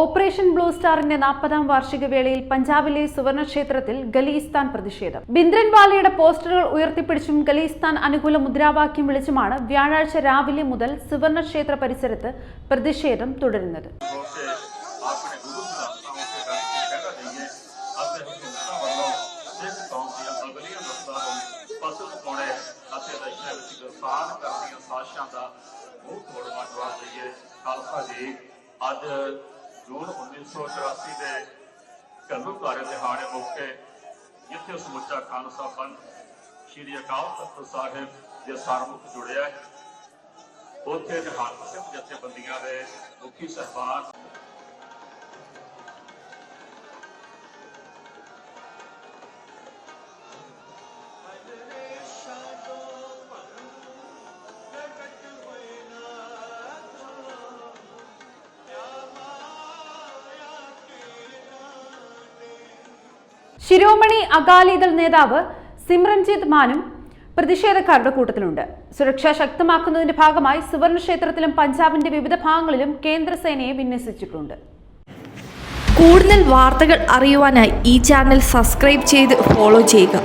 Operation blue സ്റ്റാറിന്റെ നാൽപ്പതാം വാർഷിക വേളയിൽ പഞ്ചാബിലെ സുവർണക്ഷേത്രത്തിൽ ഗലീസ്ഥാൻ പ്രതിഷേധം. ബിന്ദ്രൻവാലയുടെ പോസ്റ്ററുകൾ ഉയർത്തിപ്പിടിച്ചും ഗലീസ്ഥാൻ അനുകൂല മുദ്രാവാക്യം വിളിച്ചുമാണ് വ്യാഴാഴ്ച രാവിലെ മുതൽ സുവർണക്ഷേത്ര പരിസരത്ത് പ്രതിഷേധം തുടരുന്നത്. ਅੱਜ ਜੂਨ 1984 ਦੇ ਘੱਲੂਘਾਰੇ ਦਿਹਾੜੇ ਮੌਕੇ ਜਿੱਥੇ ਸਮੁੱਚਾ ਖਾਲਸਾ ਪੰਥ ਸ਼੍ਰੀ ਅਕਾਲ ਤਖਤ ਸਾਹਿਬ ਦੇ ਸਰਮੁਖ ਜੁੜਿਆ ਹੈ। ਉੱਥੇ ਨਿਹੰਗ ਸਿੰਘ ਜਥੇਬੰਦੀਆਂ ਦੇ ਮੁਖੀ ਸਹਿਬਾਨ ശിരോമണി അകാലിദൾ നേതാവ് സിമ്രൻജിത് മാനും പ്രതിഷേധക്കാരുടെ കൂട്ടത്തിലുണ്ട്. സുരക്ഷ ശക്തമാക്കുന്നതിന്റെ ഭാഗമായി സുവർണ ക്ഷേത്രത്തിലും പഞ്ചാബിന്റെ വിവിധ ഭാഗങ്ങളിലും കേന്ദ്രസേനയെ വിന്യസിച്ചിട്ടുണ്ട്. കൂടുതൽ വാർത്തകൾ അറിയുവാനായി ഈ ചാനൽ സബ്സ്ക്രൈബ് ചെയ്ത് ഫോളോ ചെയ്യുക.